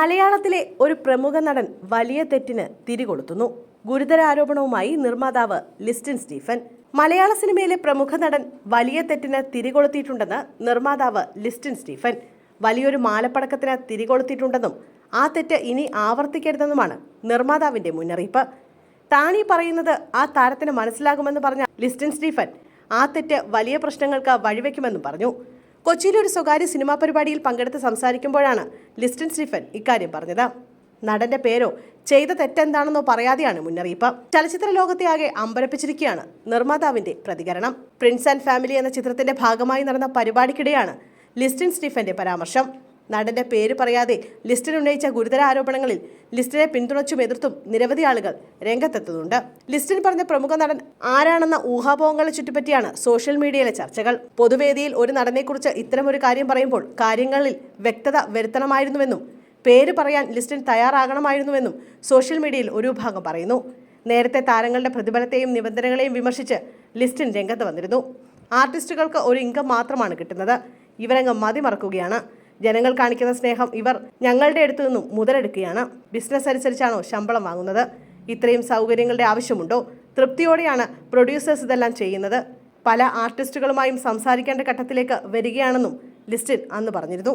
മലയാളത്തിലെ ഒരു പ്രമുഖ നടൻ വലിയ തെറ്റിന് തിരികൊളുത്തുന്നു. ഗുരുതര ആരോപണവുമായി നിർമ്മാതാവ് ലിസ്റ്റിൻ സ്റ്റീഫൻ. മലയാള സിനിമയിലെ പ്രമുഖ നടൻ വലിയ തെറ്റിന് തിരികൊളുത്തിയിട്ടുണ്ടെന്ന് നിർമ്മാതാവ് ലിസ്റ്റിൻ സ്റ്റീഫൻ. വലിയൊരു മാലപ്പടക്കത്തിന് തിരികൊളുത്തിയിട്ടുണ്ടെന്നും ആ തെറ്റ് ഇനി ആവർത്തിക്കരുതെന്നുമാണ് നിർമ്മാതാവിന്റെ മുന്നറിയിപ്പ്. താനീ പറയുന്നത് ആ താരത്തിന് മനസ്സിലാകുമെന്ന് പറഞ്ഞ ലിസ്റ്റിൻ സ്റ്റീഫൻ ആ തെറ്റ് വലിയ പ്രശ്നങ്ങൾക്ക് വഴിവെക്കുമെന്നും പറഞ്ഞു. കൊച്ചിയിലെ ഒരു സ്വകാര്യ സിനിമാ പരിപാടിയിൽ പങ്കെടുത്ത് സംസാരിക്കുമ്പോഴാണ് ലിസ്റ്റൻ സ്റ്റീഫൻ ഇക്കാര്യം പറഞ്ഞത്. നടന്റെ പേരോ ചെയ്ത തെറ്റെന്താണെന്നോ പറയാതെയാണ് മുന്നറിയിപ്പ്. ചലച്ചിത്ര ലോകത്തെ ആകെ അമ്പരപ്പിച്ചിരിക്കുകയാണ് നിർമ്മാതാവിന്റെ പ്രതികരണം. പ്രിൻസ് ആൻഡ് ഫാമിലി എന്ന ചിത്രത്തിന്റെ ഭാഗമായി നടന്ന പരിപാടിക്കിടെയാണ് ലിസ്റ്റൻ സ്റ്റീഫന്റെ പരാമർശം. നടന്റെ പേര് പറയാതെ ലിസ്റ്റിൻ ഉന്നയിച്ച ഗുരുതര ആരോപണങ്ങളിൽ ലിസ്റ്റിനെ പിന്തുണച്ചും എതിർത്തും നിരവധി ആളുകൾ രംഗത്തെത്തുന്നുണ്ട്. ലിസ്റ്റിൽ പറഞ്ഞ പ്രമുഖ നടൻ ആരാണെന്ന ഊഹാപോഹങ്ങളെ ചുറ്റിപ്പറ്റിയാണ് സോഷ്യൽ മീഡിയയിലെ ചർച്ചകൾ. പൊതുവേദിയിൽ ഒരു നടനെക്കുറിച്ച് ഇത്തരമൊരു കാര്യം പറയുമ്പോൾ കാര്യങ്ങളിൽ വ്യക്തത വരുത്തണമായിരുന്നുവെന്നും പേര് പറയാൻ ലിസ്റ്റിൻ തയ്യാറാകണമായിരുന്നുവെന്നും സോഷ്യൽ മീഡിയയിൽ ഒരു വിഭാഗം പറയുന്നു. നേരത്തെ താരങ്ങളുടെ പ്രതിഫലത്തെയും നിബന്ധനകളെയും വിമർശിച്ച് ലിസ്റ്റിൻ രംഗത്ത് വന്നിരുന്നു. ആർട്ടിസ്റ്റുകൾക്ക് ഒരു ഇൻകം മാത്രമാണ് കിട്ടുന്നത്. ഇവരംഗം മതിമറക്കുകയാണ്. ജനങ്ങൾ കാണിക്കുന്ന സ്നേഹം ഇവർ ഞങ്ങളുടെ അടുത്തു നിന്നും മുതലെടുക്കുകയാണ്. ബിസിനസ് അനുസരിച്ചാണോ ശമ്പളം വാങ്ങുന്നത്? ഇത്രയും സൗകര്യങ്ങളുടെ ആവശ്യമുണ്ടോ? തൃപ്തിയോടെയാണ് പ്രൊഡ്യൂസേഴ്സ് ഇതെല്ലാം ചെയ്യുന്നത്. പല ആർട്ടിസ്റ്റുകളുമായും സംസാരിക്കേണ്ട ഘട്ടത്തിലേക്ക് വരികയാണെന്നും ലിസ്റ്റിൽ അന്ന് പറഞ്ഞിരുന്നു.